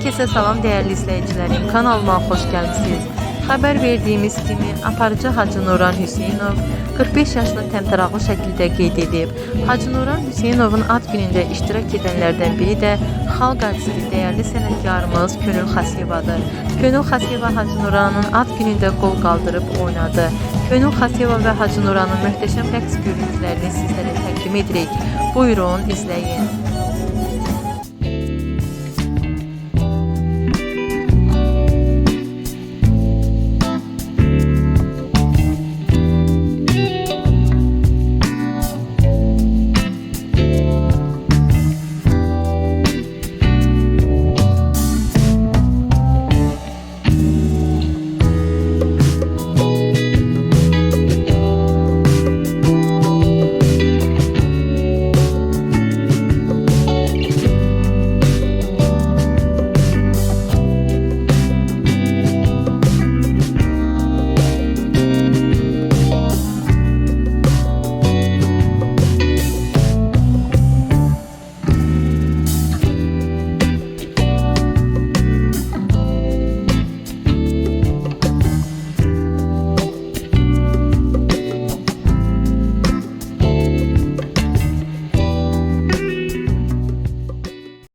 Herkese salam değerli izleyicilerim. Kanalıma hoş gelmişsiniz. Haber verdiğimiz kimi aparıcı Hacı Nuran Hüseynov 45 yaşını təmtəraqlı şəkildə qeyd edib. Hacı Nuran Hüseynovun ad günündə iştirak edənlərdən biri də xalq artisti dəyərli sənətkarımız Könül Xasiyevadır. Könül Xasiyeva Hacı Nuranın ad günündə qol qaldırıb oynadı. Könül Xasiyeva və Hacı Nuranın möhtəşəm rəqs görüntülərini sizlərə təqdim edirik. Buyurun, izləyin.